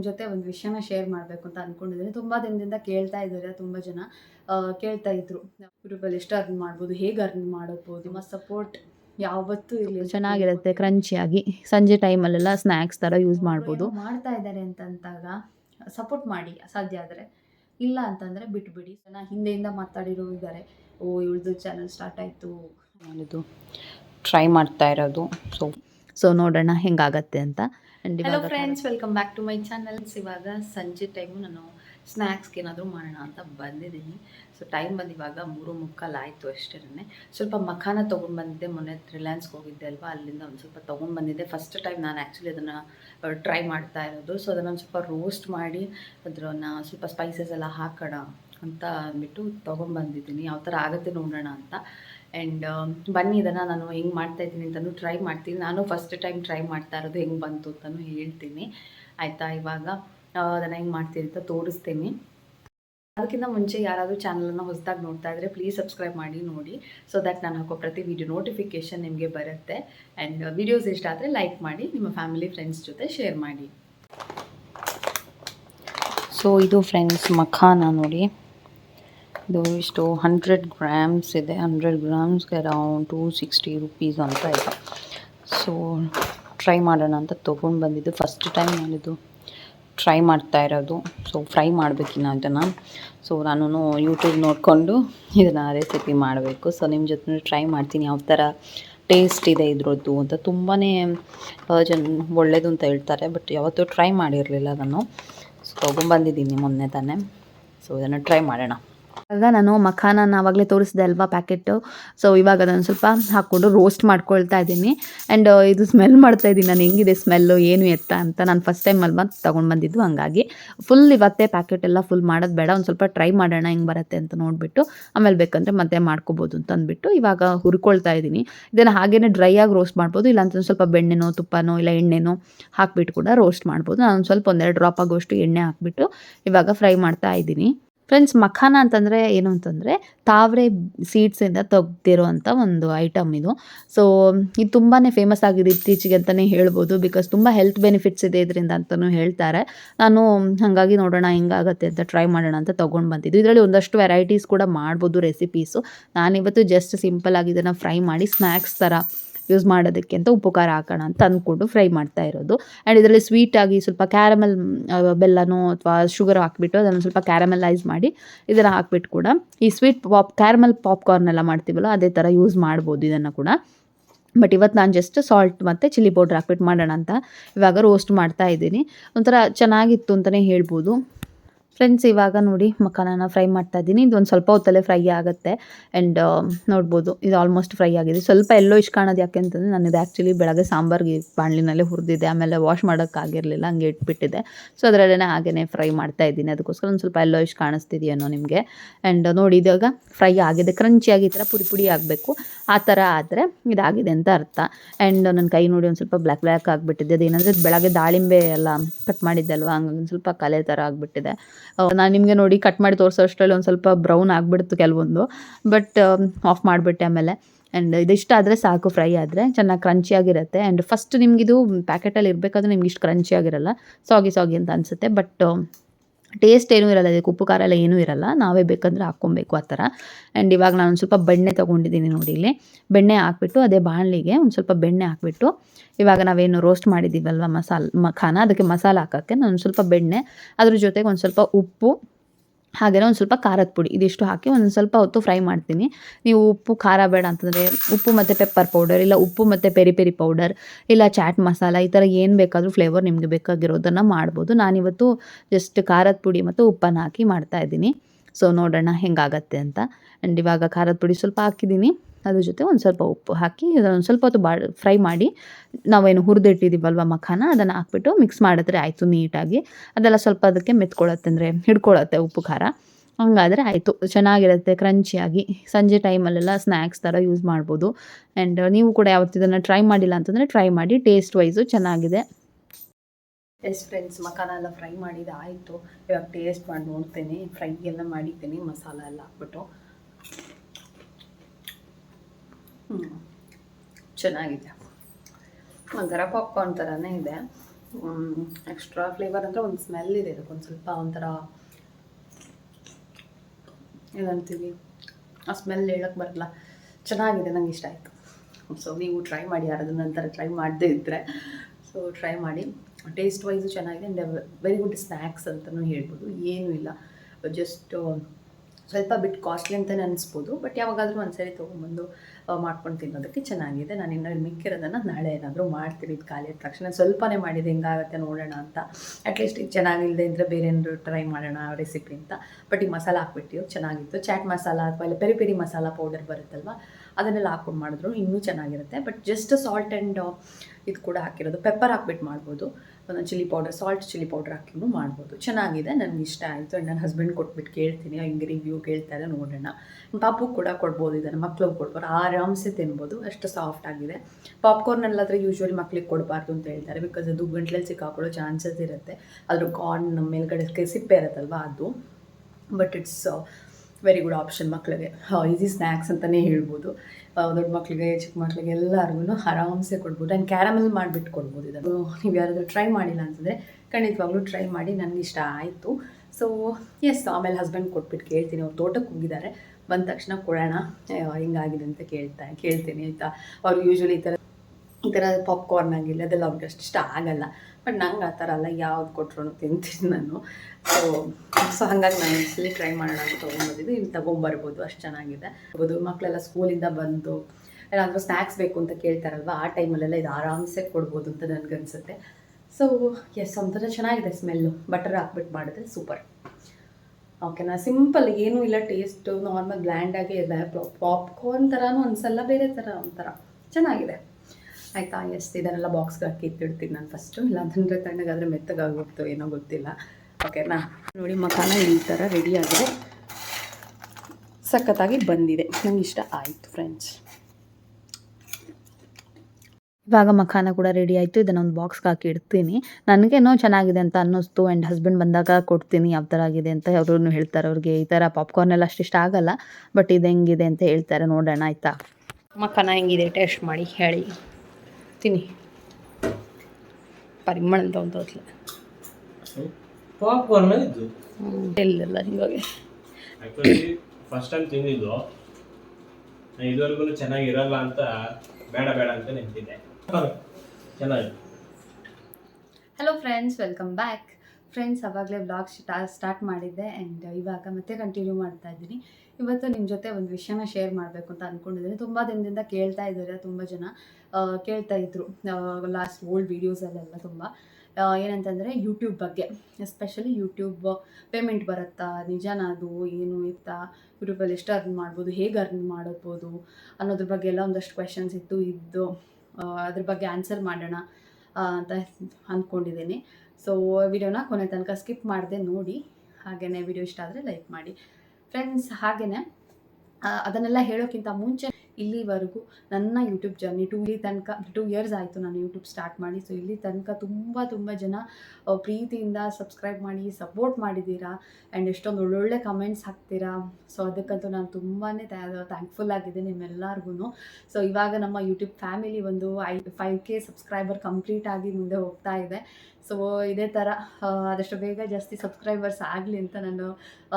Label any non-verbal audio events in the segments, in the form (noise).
ನಿಮ್ಮ ಜೊತೆ ಒಂದು ವಿಷಯನ ಶೇರ್ ಮಾಡಬೇಕು ಅಂತ ಅಂದ್ಕೊಂಡಿದ್ದೀನಿ ತುಂಬ ದಿನದಿಂದ ಕೇಳ್ತಾ ಇದ್ದಾರೆ ತುಂಬ ಜನ ಕೇಳ್ತಾ ಇದ್ರು. ಯೂಟ್ಯೂಬಲ್ಲಿ ಎಷ್ಟು ಅರ್ನ್ ಮಾಡ್ಬೋದು ಹೇಗೆ ಅರ್ನ್ ಮಾಡಬಹುದು ನಿಮ್ಮ ಸಪೋರ್ಟ್ ಯಾವತ್ತೂ ಇರಲಿ ಚೆನ್ನಾಗಿರುತ್ತೆ ಕ್ರಂಚಿಯಾಗಿ ಸಂಜೆ ಟೈಮಲ್ಲೆಲ್ಲ ಸ್ನ್ಯಾಕ್ಸ್ ಥರ ಯೂಸ್ ಮಾಡ್ಬೋದು. ಮಾಡ್ತಾ ಇದ್ದಾರೆ ಅಂತಂದಾಗ ಸಪೋರ್ಟ್ ಮಾಡಿ ಸಾಧ್ಯ ಆದರೆ. ಇಲ್ಲ ಅಂತಂದರೆ ಬಿಟ್ಬಿಡಿ. ಜನ ಹಿಂದೆಯಿಂದ ಮಾತಾಡಿರೋ ಇದ್ದಾರೆ. ಓ ಇವಳ್ದು ಚಾನಲ್ ಸ್ಟಾರ್ಟ್ ಆಯಿತು. ಟ್ರೈ ಮಾಡ್ತಾ ಇರೋದು. ಸೊ ಸೊ ನೋಡೋಣ ಹೆಂಗಾಗತ್ತೆ ಅಂತ. Hello friends welcome back to my channels ಇವಾಗ ಸಂಜೆ ಟೈಮು ನಾನು ಸ್ನ್ಯಾಕ್ಸ್ಗೆ ಏನಾದರೂ ಮಾಡೋಣ ಅಂತ ಬಂದಿದ್ದೀನಿ. ಸೊ ಟೈಮ್ ಬಂದು ಇವಾಗ ಮೂರು ಮುಕ್ಕಾಲು ಆಯಿತು ಅಷ್ಟೇ ಸ್ವಲ್ಪ ಮಖಾನ ತೊಗೊಂಡು ಬಂದಿದ್ದೆ. ಮೊನ್ನೆ ರಿಲಯನ್ಸ್ಗೆ ಹೋಗಿದ್ದೆ ಅಲ್ವಾ? ಅಲ್ಲಿಂದ ಒಂದು ಸ್ವಲ್ಪ ತೊಗೊಂಡು ಬಂದಿದ್ದೆ. ಫಸ್ಟ್ ಟೈಮ್ ನಾನು ಆ್ಯಕ್ಚುಲಿ ಅದನ್ನು ಟ್ರೈ ಮಾಡ್ತಾ ಇರೋದು. ಸೊ ಅದನ್ನು ಒಂದು ಸ್ವಲ್ಪ ರೋಸ್ಟ್ ಮಾಡಿ ಅದ್ರನ್ನ ಸ್ವಲ್ಪ ಸ್ಪೈಸಸ್ ಎಲ್ಲ ಹಾಕೋಣ ಅಂತ ಅಂದ್ಬಿಟ್ಟು ತೊಗೊಂಡ್ಬಂದಿದ್ದೀನಿ ಯಾವ ಥರ ಆಗುತ್ತೆ ನೋಡೋಣ ಅಂತ. ಆ್ಯಂಡ್ ಬನ್ನಿ ಇದನ್ನು ನಾನು ಹೆಂಗೆ ಮಾಡ್ತಾ ಇದ್ದೀನಿ ಅಂತಲೂ ಟ್ರೈ ಮಾಡ್ತೀನಿ. ನಾನು ಫಸ್ಟ್ ಟೈಮ್ ಟ್ರೈ ಮಾಡ್ತಾ ಇರೋದು ಹೆಂಗೆ ಬಂತು ಅಂತಲೂ ಹೇಳ್ತೀನಿ. ಆಯಿತಾ? ಇವಾಗ ಅದನ್ನು ಹೆಂಗೆ ಮಾಡ್ತೀನಿ ಅಂತ ತೋರಿಸ್ತೀನಿ. ಅದಕ್ಕಿಂತ ಮುಂಚೆ ಯಾರಾದರೂ ಚಾನಲನ್ನು ಹೊಸದಾಗಿ ನೋಡ್ತಾ ಇದ್ದರೆ ಪ್ಲೀಸ್ ಸಬ್ಸ್ಕ್ರೈಬ್ ಮಾಡಿ, ನೋಡಿ. ಸೊ ದಟ್ ನಾನು ಹಾಕೋ ಪ್ರತಿ ವಿಡಿಯೋ ನೋಟಿಫಿಕೇಷನ್ ನಿಮಗೆ ಬರುತ್ತೆ. ಆ್ಯಂಡ್ ವಿಡಿಯೋಸ್ ಇಷ್ಟ ಆದರೆ ಲೈಕ್ ಮಾಡಿ, ನಿಮ್ಮ ಫ್ಯಾಮಿಲಿ ಫ್ರೆಂಡ್ಸ್ ಜೊತೆ ಶೇರ್ ಮಾಡಿ. ಸೊ ಇದು ಫ್ರೆಂಡ್ಸ್ ಮಖಾನ ನೋಡಿ. ಇದು ಇಷ್ಟು ಹಂಡ್ರೆಡ್ ಗ್ರಾಮ್ಸ್ ಇದೆ. ಹಂಡ್ರೆಡ್ ಗ್ರಾಮ್ಸ್ಗೆ ಅರೌಂಡ್ ಟೂ ಸಿಕ್ಸ್ಟಿ ರುಪೀಸ್ ಅಂತ ಇದೆ. ಸೊ ಟ್ರೈ ಮಾಡೋಣ ಅಂತ ತೊಗೊಂಡು ಬಂದಿದ್ದು. ಫಸ್ಟ್ ಟೈಮ್ ನಾನಿದು ಟ್ರೈ ಮಾಡ್ತಾ ಇರೋದು. ಸೊ ಫ್ರೈ ಮಾಡಬೇಕಿನ್ನ ಅದನ್ನು ಸೊ ನಾನು ಯೂಟ್ಯೂಬ್ ನೋಡಿಕೊಂಡು ಇದನ್ನು ರೆಸಿಪಿ ಮಾಡಬೇಕು. ಸೊ ನಿಮ್ಮ ಜೊತೆ ಟ್ರೈ ಮಾಡ್ತೀನಿ. ಯಾವ ಥರ ಟೇಸ್ಟ್ ಇದೆ ಇದ್ರದ್ದು ಅಂತ. ತುಂಬಾ ಜನ ಒಳ್ಳೇದು ಅಂತ ಹೇಳ್ತಾರೆ. ಬಟ್ ಯಾವತ್ತೂ ಟ್ರೈ ಮಾಡಿರಲಿಲ್ಲ ನಾನು ಸೊ ತೊಗೊಂಬಂದಿದ್ದೀನಿ ಮೊನ್ನೆ ತಾನೇ. ಸೊ ಇದನ್ನು ಟ್ರೈ ಮಾಡೋಣ. ಇವಾಗ ನಾನು ಮಖಾನ ಆವಾಗಲೇ ತೋರಿಸಿದೆ ಅಲ್ವಾ ಪ್ಯಾಕೆಟು ಸೊ ಇವಾಗ ಅದನ್ನು ಸ್ವಲ್ಪ ಹಾಕ್ಕೊಂಡು ರೋಸ್ಟ್ ಮಾಡ್ಕೊಳ್ತಾ ಇದ್ದೀನಿ. ಆ್ಯಂಡ್ ಇದು ಸ್ಮೆಲ್ ಮಾಡ್ತಾ ಇದ್ದೀನಿ. ನಾನು ಹೆಂಗಿದೆ ಸ್ಮೆಲ್ಲು ಏನು ಎತ್ತ ಅಂತ ನಾನು ಫಸ್ಟ್ ಟೈಮ್ ಅಲ್ವಾ ತೊಗೊಂಡು ಬಂದಿದ್ದು ಹಂಗಾಗಿ. ಫುಲ್ ಇವತ್ತೇ ಪ್ಯಾಕೆಟ್ ಎಲ್ಲ ಫುಲ್ ಮಾಡೋದು ಬೇಡ. ಒಂದು ಸ್ವಲ್ಪ ಟ್ರೈ ಮಾಡೋಣ ಹೆಂಗೆ ಬರುತ್ತೆ ಅಂತ ನೋಡಿಬಿಟ್ಟು, ಆಮೇಲೆ ಬೇಕಂದರೆ ಮತ್ತೆ ಮಾಡ್ಕೋಬೋದು ಅಂತ ಅಂದ್ಬಿಟ್ಟು ಇವಾಗ ಹುರ್ಕೊಳ್ತಾ ಇದ್ದೀನಿ. ಇದನ್ನು ಹಾಗೇ ಡ್ರೈ ಆಗಿ ರೋಸ್ಟ್ ಮಾಡ್ಬೋದು. ಇಲ್ಲ ಅಂತ ಸ್ವಲ್ಪ ಬೆಣ್ಣೆನೋ, ತುಪ್ಪನೋ, ಇಲ್ಲ ಎಣ್ಣೆನೋ ಹಾಕ್ಬಿಟ್ಟು ಕೂಡ ರೋಸ್ಟ್ ಮಾಡ್ಬೋದು. ನಾನು ಸ್ವಲ್ಪ ಒಂದೆರಡು ಡ್ರಾಪ್ ಆಗೋಷ್ಟು ಎಣ್ಣೆ ಹಾಕ್ಬಿಟ್ಟು ಇವಾಗ ಫ್ರೈ ಮಾಡ್ತಾ ಇದ್ದೀನಿ. ಫ್ರೆಂಡ್ಸ್ ಮಖಾನ ಅಂತಂದರೆ ಏನು ಅಂತಂದರೆ ತಾವರೆ ಸೀಡ್ಸಿಂದ ತೆಗ್ದಿರೋವಂಥ ಒಂದು ಐಟಮ್ ಇದು. ಸೊ ಇದು ತುಂಬಾ ಫೇಮಸ್ ಆಗಿದೆ ಇತ್ತೀಚೆಗೆ ಅಂತಲೇ ಹೇಳ್ಬೋದು ಬಿಕಾಸ್ ತುಂಬ ಹೆಲ್ತ್ ಬೆನಿಫಿಟ್ಸ್ ಇದೆ ಇದರಿಂದ ಅಂತಲೂ ಹೇಳ್ತಾರೆ. ನಾನು ಹಾಗಾಗಿ ನೋಡೋಣ, ಹೆಂಗಾಗತ್ತೆ ಅಂತ ಟ್ರೈ ಮಾಡೋಣ ಅಂತ ತೊಗೊಂಡು ಬಂದಿದ್ದು. ಇದರಲ್ಲಿ ಒಂದಷ್ಟು ವೆರೈಟೀಸ್ ಕೂಡ ಮಾಡ್ಬೋದು ರೆಸಿಪೀಸು ನಾನಿವತ್ತು ಜಸ್ಟ್ ಸಿಂಪಲ್ ಆಗಿ ಇದನ್ನು ಫ್ರೈ ಮಾಡಿ ಸ್ನ್ಯಾಕ್ಸ್ ಥರ ಯೂಸ್ ಮಾಡೋದಕ್ಕೆ ಅಂತ ಉಪ್ಪು ಖಾರ ಹಾಕೋಣ ಅಂತ ಅಂದ್ಕೊಂಡು ಫ್ರೈ ಮಾಡ್ತಾ ಇರೋದು. ಆ್ಯಂಡ್ ಇದರಲ್ಲಿ ಸ್ವೀಟಾಗಿ ಸ್ವಲ್ಪ ಕ್ಯಾರಮಲ್ ಬೆಲ್ಲನೋ ಅಥವಾ ಶುಗರ್ ಹಾಕ್ಬಿಟ್ಟು ಅದನ್ನು ಸ್ವಲ್ಪ ಕ್ಯಾರಮಲೈಸ್ ಮಾಡಿ ಇದನ್ನು ಹಾಕ್ಬಿಟ್ಟು ಕೂಡ ಈ ಸ್ವೀಟ್ ಪಾಪ್ ಕ್ಯಾರಮಲ್ ಪಾಪ್ಕಾರ್ನ್ ಎಲ್ಲ ಮಾಡ್ತೀವಲ್ಲ ಅದೇ ಥರ ಯೂಸ್ ಮಾಡ್ಬೋದು ಇದನ್ನು ಕೂಡ. ಬಟ್ ಇವತ್ತು ನಾನು ಜಸ್ಟ್ ಸಾಲ್ಟ್ ಮತ್ತು ಚಿಲ್ಲಿ ಪೌಡ್ರ್ ಹಾಕ್ಬಿಟ್ಟು ಮಾಡೋಣ ಅಂತ ಇವಾಗ ರೋಸ್ಟ್ ಮಾಡ್ತಾ ಇದ್ದೀನಿ. ಒಂಥರ ಚೆನ್ನಾಗಿತ್ತು ಅಂತಲೇ ಹೇಳ್ಬೋದು. ಫ್ರೆಂಡ್ಸ್ ಇವಾಗ ನೋಡಿ ಮಖಾನನ ಫ್ರೈ ಮಾಡ್ತಾ ಇದ್ದೀನಿ. ಇದು ಒಂದು ಸ್ವಲ್ಪ ಹೊತ್ತಲ್ಲೇ ಫ್ರೈ ಆಗುತ್ತೆ. ಆ್ಯಂಡ್ ನೋಡ್ಬೋದು, ಇದು ಆಲ್ಮೋಸ್ಟ್ ಫ್ರೈ ಆಗಿದೆ. ಸ್ವಲ್ಪ ಎಲ್ಲೋ ಇಷ್ಟು ಕಾಣೋದು ಯಾಕೆ ಅಂತಂದರೆ ನಾನು ಇದು ಆ್ಯಕ್ಚುಲಿ ಬೆಳಗ್ಗೆ ಸಾಂಬಾರ್ಗೆ ಬಾಣಲಿನಲ್ಲೇ ಹುರಿದಿದೆ ಆಮೇಲೆ ವಾಶ್ ಮಾಡೋಕ್ಕಾಗಿರಲಿಲ್ಲ ಹಂಗೆ ಇಟ್ಬಿಟ್ಟಿದೆ ಸೊ ಅದರಲ್ಲೇ ಹಾಗೇ ಫ್ರೈ ಮಾಡ್ತಾ ಇದ್ದೀನಿ. ಅದಕ್ಕೋಸ್ಕರ ಒಂದು ಸ್ವಲ್ಪ ಎಲ್ಲೋ ಇಷ್ಟು ಕಾಣಿಸ್ತಿದೆಯೇನೋ ನಿಮಗೆ. ಆ್ಯಂಡ್ ನೋಡಿ ಇದಾಗ ಫ್ರೈ ಆಗಿದೆ. ಕ್ರಂಚಿಯಾಗಿ ಈ ಥರ ಪುಡಿ ಪುಡಿ ಆಗಬೇಕು. ಆ ಥರ ಆದರೆ ಇದಾಗಿದೆ ಅಂತ ಅರ್ಥ. ಆ್ಯಂಡ್ ನನ್ನ ಕೈ ನೋಡಿ ಒಂದು ಸ್ವಲ್ಪ ಬ್ಲ್ಯಾಕ್ ಬ್ಲ್ಯಾಕ್ ಆಗಿಬಿಟ್ಟಿದೆ. ಅದೇನಂದರೆ ಬೆಳಗ್ಗೆ ದಾಳಿಂಬೆ ಎಲ್ಲ ಕಟ್ ಮಾಡಿದ್ದೆ ಅಲ್ವಾ ಹಂಗಾಗಿ ಒಂದು ಸ್ವಲ್ಪ ಕಲೆ ಥರ ಆಗಿಬಿಟ್ಟಿದೆ. ನಾನು ನಿಮಗೆ ನೋಡಿ ಕಟ್ ಮಾಡಿ ತೋರಿಸೋ ಅಷ್ಟರಲ್ಲಿ ಒಂದು ಸ್ವಲ್ಪ ಬ್ರೌನ್ ಆಗಿಬಿಡ್ತು ಕೆಲವೊಂದು. ಬಟ್ ಆಫ್ ಮಾಡಿಬಿಟ್ಟೆ ಆಮೇಲೆ. ಆ್ಯಂಡ್ ಇದಿಷ್ಟ ಆದರೆ ಸಾಕು ಫ್ರೈ ಆದರೆ. ಚೆನ್ನಾಗಿ ಕ್ರಂಚಿಯಾಗಿರುತ್ತೆ ಆ್ಯಂಡ್ ಫಸ್ಟ್ ನಿಮಗಿದು ಪ್ಯಾಕೆಟಲ್ಲಿ ಇರಬೇಕಾದ್ರೆ ನಿಮ್ಗೆ ಇಷ್ಟು ಕ್ರಂಚಿಯಾಗಿರಲ್ಲ ಸಾಗಿ ಸಾಗಿ ಅಂತ ಅನಿಸುತ್ತೆ. ಬಟ್ ಟೇಸ್ಟ್ ಏನೂ ಇರಲ್ಲ ಅದಕ್ಕೆ ಉಪ್ಪು ಖಾರ ಎಲ್ಲ ಏನೂ ಇರಲ್ಲ, ನಾವೇ ಬೇಕಂದ್ರೆ ಹಾಕ್ಕೊಬೇಕು ಆ ಥರ. ಆ್ಯಂಡ್ ಇವಾಗ ನಾನು ಸ್ವಲ್ಪ ಬೆಣ್ಣೆ ತೊಗೊಂಡಿದ್ದೀನಿ ನೋಡಿ ಇಲ್ಲಿ. ಬೆಣ್ಣೆ ಹಾಕ್ಬಿಟ್ಟು ಅದೇ ಬಾಣಲಿಗೆ ಒಂದು ಸ್ವಲ್ಪ ಬೆಣ್ಣೆ ಹಾಕ್ಬಿಟ್ಟು, ಇವಾಗ ನಾವೇನು ರೋಸ್ಟ್ ಮಾಡಿದ್ದೀವಲ್ವ ಮಸಾಲ ಮಖಾನ ಅದಕ್ಕೆ ಮಸಾಲ ಹಾಕೋಕ್ಕೆ ನಾನು ಸ್ವಲ್ಪ ಬೆಣ್ಣೆ, ಅದ್ರ ಜೊತೆಗೆ ಒಂದು ಸ್ವಲ್ಪ ಉಪ್ಪು ಹಾಗೆಯೇ ಒಂದು ಸ್ವಲ್ಪ ಖಾರದ ಪುಡಿ, ಇದಿಷ್ಟು ಹಾಕಿ ಒಂದು ಸ್ವಲ್ಪ ಹೊತ್ತು ಫ್ರೈ ಮಾಡ್ತೀನಿ. ನೀವು ಉಪ್ಪು, ಖಾರ ಬೇಡ ಅಂತಂದರೆ ಉಪ್ಪು ಮತ್ತು ಪೆಪ್ಪರ್ ಪೌಡರ್ ಇಲ್ಲ ಉಪ್ಪು ಮತ್ತು ಪೆರಿ ಪೆರಿ ಪೌಡರ್ ಇಲ್ಲ ಚಾಟ್ ಮಸಾಲ ಈ ಥರ ಏನು ಬೇಕಾದರೂ ಫ್ಲೇವರ್ ನಿಮಗೆ ಬೇಕಾಗಿರೋದನ್ನು ಮಾಡ್ಬೋದು. ನಾನಿವತ್ತು ಜಸ್ಟ್ ಖಾರದ ಪುಡಿ ಮತ್ತು ಉಪ್ಪನ್ನು ಹಾಕಿ ಮಾಡ್ತಾ ಇದ್ದೀನಿ. ಸೊ ನೋಡೋಣ ಹೆಂಗಾಗತ್ತೆ ಅಂತ. ಆ್ಯಂಡ್ ಇವಾಗ ಖಾರದ ಪುಡಿ ಸ್ವಲ್ಪ ಹಾಕಿದ್ದೀನಿ. ಅದ್ರ ಜೊತೆ ಒಂದು ಸ್ವಲ್ಪ ಉಪ್ಪು ಹಾಕಿ ಒಂದು ಸ್ವಲ್ಪ ಹೊತ್ತು ಬಾ ಫ್ರೈ ಮಾಡಿ ನಾವೇನು ಹುರಿದಿಟ್ಟಿದ್ದೀವಲ್ವ ಮಖಾನ, ಅದನ್ನು ಹಾಕ್ಬಿಟ್ಟು ಮಿಕ್ಸ್ ಮಾಡಿದ್ರೆ ಆಯಿತು ನೀಟಾಗಿ. ಅದೆಲ್ಲ ಸ್ವಲ್ಪ ಅದಕ್ಕೆ ಮೆತ್ಕೊಳ್ಳುತ್ತೆ ಅಂದರೆ ಹಿಡ್ಕೊಳತ್ತೆ ಉಪ್ಪು ಖಾರ. ಹಂಗಾದರೆ ಆಯಿತು. ಚೆನ್ನಾಗಿರುತ್ತೆ ಕ್ರಂಚಿಯಾಗಿ ಸಂಜೆ ಟೈಮಲ್ಲೆಲ್ಲ ಸ್ನ್ಯಾಕ್ಸ್ ಥರ ಯೂಸ್ ಮಾಡ್ಬೋದು. ಆ್ಯಂಡ್ ನೀವು ಕೂಡ ಯಾವತ್ತು ಇದನ್ನು ಟ್ರೈ ಮಾಡಿಲ್ಲ ಅಂತಂದರೆ ಟ್ರೈ ಮಾಡಿ ಟೇಸ್ಟ್ ವೈಸು ಚೆನ್ನಾಗಿದೆ. ಎಸ್ ಫ್ರೆಂಡ್ಸ್ ಮಖಾನ ಎಲ್ಲ ಫ್ರೈ ಮಾಡಿದ ಆಯಿತು. ಇವಾಗ ಟೇಸ್ಟ್ ಮಾಡಿ ನೋಡ್ತೇನೆ ಫ್ರೈ ಎಲ್ಲ ಮಾಡಿದ್ದೀನಿ, ಮಸಾಲ ಎಲ್ಲ ಹಾಕ್ಬಿಟ್ಟು. ಹ್ಞೂ ಚೆನ್ನಾಗಿದೆ. ಒಂಥರ ಪಾಪ್ಕಾರ್ನ್ ಥರನೇ ಇದೆ. ಎಕ್ಸ್ಟ್ರಾ ಫ್ಲೇವರ್ ಅಂದರೆ ಒಂದು ಸ್ಮೆಲ್ ಇದೆ ಇದಕ್ಕೊಂದು ಸ್ವಲ್ಪ ಒಂಥರ ಏನಂತೀವಿ, ಆ ಸ್ಮೆಲ್ ಹೇಳಕ್ಕೆ ಬರಲ್ಲ. ಚೆನ್ನಾಗಿದೆ, ನಂಗೆ ಇಷ್ಟ ಆಯಿತು. ಸೊ ನೀವು ಟ್ರೈ ಮಾಡಿ, ಯಾರಾದ್ರೂ ನಂತರ ಟ್ರೈ ಮಾಡದೇ ಇದ್ದರೆ ಸೊ ಟ್ರೈ ಮಾಡಿ. ಟೇಸ್ಟ್ ವೈಸು ಚೆನ್ನಾಗಿದೆ ಆ್ಯಂಡ್ ವೆರಿ ಗುಡ್ ಸ್ನ್ಯಾಕ್ಸ್ ಅಂತಲೂ ಹೇಳ್ಬೋದು. ಏನೂ ಇಲ್ಲ. ಜಸ್ಟ್ ಸ್ವಲ್ಪ ಬಿಟ್ ಕಾಸ್ಟ್ಲಿ ಅಂತಲೇ ಅನಿಸ್ಬೋದು ಬಟ್ ಯಾವಾಗಾದರೂ ಒಂದ್ಸರಿ ತೊಗೊಂಬಂದು ಮಾಡ್ಕೊಂಡು ತಿನ್ನೋದಕ್ಕೆ ಚೆನ್ನಾಗಿದೆ. ನಾನು ಇನ್ನೂ ಮಿಕ್ಕಿರೋದನ್ನು ನಾಳೆ ಏನಾದರೂ ಮಾಡ್ತೀನಿ. ಇದು ಖಾಲಿ ತಕ್ಷಣ ಸ್ವಲ್ಪನೇ ಮಾಡಿದೆ ಹೆಂಗಾಗುತ್ತೆ ನೋಡೋಣ ಅಂತ. ಅಟ್ಲೀಸ್ಟ್ ಇದು ಚೆನ್ನಾಗಿಲ್ಲದೆ ಇದ್ದರೆ ಬೇರೆ ಏನಾದರೂ ಟ್ರೈ ಮಾಡೋಣ ರೆಸಿಪಿ ಅಂತ. ಬಟ್ ಈ ಮಸಾಲ ಹಾಕ್ಬಿಟ್ಟು ಚೆನ್ನಾಗಿತ್ತು. ಚಾಟ್ ಮಸಾಲ ಅಥವಾ ಇಲ್ಲ ಪೆರಿ ಪೆರಿ ಮಸಾಲ ಪೌಡರ್ ಬರುತ್ತಲ್ವ, ಅದನ್ನೆಲ್ಲ ಹಾಕ್ಕೊಂಡು ಮಾಡಿದ್ರು. ಇನ್ನೂ ಚೆನ್ನಾಗಿರುತ್ತೆ. ಬಟ್ ಜಸ್ಟ್ ಸಾಲ್ಟ್ ಆ್ಯಂಡ್ ಇದು ಕೂಡ ಹಾಕಿರೋದು. ಪೆಪ್ಪರ್ ಹಾಕ್ಬಿಟ್ಟು ಮಾಡ್ಬೋದು. ಒಂದೊಂದು chilli powder salt chilli powder ಹಾಕಿನೂ ಮಾಡ್ಬೋದು. ಚೆನ್ನಾಗಿದೆ, ನನಗೆ ಇಷ್ಟ ಆಯಿತು. ನನ್ನ ಹಸ್ಬೆಂಡ್ ಕೊಟ್ಬಿಟ್ಟು ಕೇಳ್ತೀನಿ ಹಿಂಗೆ ರಿವ್ಯೂ ಕೇಳ್ತಾರೆ ನೋಡೋಣ. ಪಾಪು ಕೂಡ ಕೊಡ್ಬೋದು ಇದನ್ನು ಮಕ್ಳಿಗೆ ಕೊಡ್ಬೋದು. ಆರಾಮ್ಸೆ ತಿನ್ಬೋದು, ಅಷ್ಟು ಸಾಫ್ಟ್ ಆಗಿದೆ. ಪಾಪ್ಕಾರ್ನಲ್ಲಾದರೆ ಯೂಶ್ವಲಿ ಮಕ್ಳಿಗೆ ಕೊಡಬಾರ್ದು ಅಂತ ಹೇಳ್ತಾರೆ ಬಿಕಾಸ್ ಅದು ಗಂಟ್ಲಲ್ಲಿ ಸಿಕ್ಕಾಕೊಳ್ಳೋ ಚಾನ್ಸಸ್ ಇರುತ್ತೆ. ಅದ್ರ ಕಾರ್ನ್ ಮೇಲ್ಗಡೆ ಸಿಪ್ಪೆ ಇರುತ್ತಲ್ವ, ಅದು. But it's very good option ಮಕ್ಕಳಿಗೆ ಈಸಿ ಸ್ನ್ಯಾಕ್ಸ್ ಅಂತಲೇ ಹೇಳ್ಬೋದು. ದೊಡ್ಡ ಮಕ್ಕಳಿಗೆ ಚಿಕ್ಕ ಮಕ್ಕಳಿಗೆ ಎಲ್ಲರಿಗೂ ಆರಾಮ್ಸೆ ಕೊಡ್ಬೋದು. ಆ್ಯಂಡ್ ಕ್ಯಾರಮೆಲ್ ಮಾಡಿಬಿಟ್ಟು ಕೊಡ್ಬೋದು ಇದನ್ನು. ನೀವು ಯಾರಾದರೂ ಟ್ರೈ ಮಾಡಿಲ್ಲ ಅಂತಂದರೆ ಖಂಡಿತವಾಗ್ಲೂ ಟ್ರೈ ಮಾಡಿ ನನಗೆ ಇಷ್ಟ ಆಯಿತು. ಸೊ ಎಸ್ ಆಮೇಲೆ ಹಸ್ಬೆಂಡ್ ಕೊಟ್ಬಿಟ್ಟು ಕೇಳ್ತೀನಿ. ಅವ್ರು ತೋಟಕ್ಕೆ ಹೋಗಿದ್ದಾರೆ. ಬಂದ ತಕ್ಷಣ ಕೊಡೋಣ. ಹಿಂಗಾಗಿದೆ ಅಂತ ಕೇಳ್ತಾ, ಕೇಳ್ತೀನಿ, ಆಯಿತಾ? ಅವ್ರು ಯೂಶ್ವಲಿ ಈ ಥರ ಈ ಥರ ಪಾಪ್ಕಾರ್ನ್ ಆಗಿಲ್ಲ ಅದೆಲ್ಲ ಅವ್ರಿಗೆ ಅಷ್ಟು ಇಷ್ಟ ಆಗಲ್ಲ. ಬಟ್ ನಂಗೆ ಆ ಥರ ಅಲ್ಲ, ಯಾವ್ದು ಕೊಟ್ರು ತಿಂತೀನಿ ನಾನು. ಸೊ ಸೊ ಹಾಗಾಗಿ ನಾನು ಸಲ ಟ್ರೈ ಮಾಡೋಣ ಅಂತ ತೊಗೊಂಡ್ಬಂದಿದ್ದು ಇಲ್ಲಿ ತೊಗೊಂಬರ್ಬೋದು, ಅಷ್ಟು ಚೆನ್ನಾಗಿದೆ. ಬದು ಮಕ್ಕಳೆಲ್ಲ ಸ್ಕೂಲಿಂದ ಬಂದು ಏನಾದರೂ ಸ್ನ್ಯಾಕ್ಸ್ ಬೇಕು ಅಂತ ಕೇಳ್ತಾರಲ್ವ, ಆ ಟೈಮಲ್ಲೆಲ್ಲ ಇದು ಆರಾಮ್ಸೆ ಕೊಡ್ಬೋದು ಅಂತ ನನಗನ್ಸುತ್ತೆ. ಸೊ ಎಸ್ ಒಂಥರ ಚೆನ್ನಾಗಿದೆ ಸ್ಮೆಲ್ಲು ಬಟರ್ ಹಾಕ್ಬಿಟ್ಟು ಮಾಡಿದ್ರೆ ಸೂಪರ್ ಓಕೆನಾ ಸಿಂಪಲ್ ಏನೂ ಇಲ್ಲ ಟೇಸ್ಟು ನಾರ್ಮಲ್ ಬ್ಲ್ಯಾಂಡಾಗೇ ಇದೆ ಪಾಪ್ಕಾರ್ನ್ ಥರನೂ ಅನಿಸಲ್ಲ ಬೇರೆ ಥರ ಒಂಥರ. ಚೆನ್ನಾಗಿದೆ. ಆಯಿತಾ ಎಸ್ ಇದನ್ನೆಲ್ಲ ಬಾಕ್ಸ್ಗೆ ಹಾಕಿ ಇಟ್ಟಿಡ್ತೀನಿ ನಾನು ಫಸ್ಟು ಇಲ್ಲ ಅಂತಂದರೆ ತಣ್ಣಗಾದರೆ ಮೆತ್ತಗಾಗೋಗ್ತು ಏನೋ ಗೊತ್ತಿಲ್ಲ. ಓಕೆನಾ ನೋಡಿ ಮಖಾನ ಈ ಥರ ರೆಡಿ ಆಗಿದೆ. ಸಖತ್ತಾಗಿ ಬಂದಿದೆ. ನಂಗೆ ಇಷ್ಟ ಆಯಿತು ಫ್ರೆಂಡ್ಸ್ ಇವಾಗ ಮಖಾನ ಕೂಡ ರೆಡಿ ಆಯಿತು. ಇದನ್ನು ಒಂದು ಬಾಕ್ಸ್ಗೆ ಹಾಕಿ ಇಡ್ತೀನಿ. ನನಗೇನೋ ಚೆನ್ನಾಗಿದೆ ಅಂತ ಅನ್ನಿಸ್ತು. ಆ್ಯಂಡ್ ಹಸ್ಬೆಂಡ್ ಬಂದಾಗ ಕೊಡ್ತೀನಿ ಯಾವ ಥರ ಆಗಿದೆ ಅಂತ ಅವ್ರೂ ಹೇಳ್ತಾರೆ ಅವ್ರಿಗೆ. ಈ ಥರ ಪಾಪ್ಕಾರ್ನ್ ಎಲ್ಲ ಅಷ್ಟು ಇಷ್ಟ ಆಗಲ್ಲ. ಬಟ್ ಇದು ಹೆಂಗಿದೆ ಅಂತ ಹೇಳ್ತಾರೆ. ನೋಡೋಣ ಆಯಿತಾ? ಮಖಾನ ಹೆಂಗಿದೆ? ಟೇಸ್ಟ್ ಮಾಡಿ ಹೇಳಿ. ತಿನ್ನಿ ಪರಿಮಳ ಅಂತ ಒಂದು ಹೊತ್ಲೆ ಪಾಪ್ಕಾರ್ನ್ ಇದ್ದು? ಇಲ್ಲ ಹಿಂಗಾಗಿ ಆ್ಯಕ್ಚುಲಿ ಫಸ್ಟ್ ಟೈಮ್ ತಿಂದಿದ್ದು. ನಾನು ಇದುವರೆಗೂ ಚೆನ್ನಾಗಿರಲ್ಲ ಅಂತ ಬೇಡ ಬೇಡ ಅಂತ ನಿಂತಿದ್ದೆ ಚೆನ್ನಾಗಿ hello friends welcome back friends ಅವಾಗಲೇ ಬ್ಲಾಗ್ ಸ್ಟಾರ್ಟ್ ಮಾಡಿದ್ದೆ ಆ್ಯಂಡ್ ಇವಾಗ ಮತ್ತೆ ಕಂಟಿನ್ಯೂ ಮಾಡ್ತಾ ಇದ್ದೀನಿ. ಇವತ್ತು ನಿಮ್ಮ ಜೊತೆ ಒಂದು ವಿಷಯನ ಶೇರ್ ಮಾಡಬೇಕು ಅಂತ ಅಂದ್ಕೊಂಡಿದ್ದೀನಿ ತುಂಬ ದಿನದಿಂದ ಕೇಳ್ತಾ ಇದ್ದಾರೆ ತುಂಬ ಜನ. ಕೇಳ್ತಾ ಇದ್ರು. ಲಾಸ್ಟ್ ಓಲ್ಡ್ ವೀಡಿಯೋಸಲ್ಲೆಲ್ಲ ತುಂಬ. ಏನಂತಂದರೆ ಯೂಟ್ಯೂಬ್ ಬಗ್ಗೆ. ಎಸ್ಪೆಷಲಿ ಯೂಟ್ಯೂಬ್ ಪೇಮೆಂಟ್ ಬರುತ್ತಾ? ನಿಜಾನ ಅದು? ಏನು ಇತ್ತಾ? ಯೂಟ್ಯೂಬಲ್ಲಿ ಎಷ್ಟು ಅರ್ನ್ ಮಾಡ್ಬೋದು? ಹೇಗೆ ಅರ್ನ್ ಮಾಡ್ಬೋದು? ಅನ್ನೋದ್ರ ಬಗ್ಗೆ ಎಲ್ಲ ಒಂದಷ್ಟು ಕ್ವೆಶನ್ಸ್ ಇತ್ತು, ಇದ್ದು. ಅದ್ರ ಬಗ್ಗೆ ಆನ್ಸರ್ ಮಾಡೋಣ ಅಂತ ಅಂದ್ಕೊಂಡಿದ್ದೀನಿ ಸೊ ವಿಡಿಯೋನ ಕೊನೆ ತನಕ ಸ್ಕಿಪ್ ಮಾಡದೆ ನೋಡಿ. ಹಾಗೆಯೇ ವಿಡಿಯೋ ಇಷ್ಟ ಆದರೆ ಲೈಕ್ ಮಾಡಿ. ಫ್ರೆಂಡ್ಸ್ ಹಾಗೆಯೇ ಅದನ್ನೆಲ್ಲ ಹೇಳೋಕ್ಕಿಂತ ಮುಂಚೆ ಇಲ್ಲಿವರೆಗೂ ನನ್ನ ಯೂಟ್ಯೂಬ್ ಜರ್ನಿ ಟೂ ಇಲ್ಲಿ ತನಕ ಟೂ ಇಯರ್ಸ್ ಆಯಿತು ನಾನು ಯೂಟ್ಯೂಬ್ ಸ್ಟಾರ್ಟ್ ಮಾಡಿ. ಸೊ ಇಲ್ಲಿ ತನಕ ತುಂಬ ತುಂಬ ಜನ ಪ್ರೀತಿಯಿಂದ ಸಬ್ಸ್ಕ್ರೈಬ್ ಮಾಡಿ ಸಪೋರ್ಟ್ ಮಾಡಿದ್ದೀರಾ? ಆ್ಯಂಡ್ ಎಷ್ಟೊಂದು ಒಳ್ಳೊಳ್ಳೆ ಕಮೆಂಟ್ಸ್ ಹಾಕ್ತೀರಾ? ಸೊ ಅದಕ್ಕಂತೂ ನಾನು ತುಂಬಾ ಥ್ಯಾಂಕ್ಫುಲ್ ಆಗಿದ್ದೀನಿ ನಿಮ್ಮೆಲ್ಲರಿಗೂ ಸೊ ಇವಾಗ ನಮ್ಮ ಯೂಟ್ಯೂಬ್ ಫ್ಯಾಮಿಲಿ ಒಂದು ಐ ಫೈವ್ ಕೆ ಸಬ್ಸ್ಕ್ರೈಬರ್ ಕಂಪ್ಲೀಟ್ ಆಗಿ ಮುಂದೆ ಹೋಗ್ತಾ ಇದೆ. ಸೊ ಇದೇ ಥರ ಆದಷ್ಟು ಬೇಗ ಜಾಸ್ತಿ ಸಬ್ಸ್ಕ್ರೈಬರ್ಸ್ ಆಗಲಿ ಅಂತ ನಾನು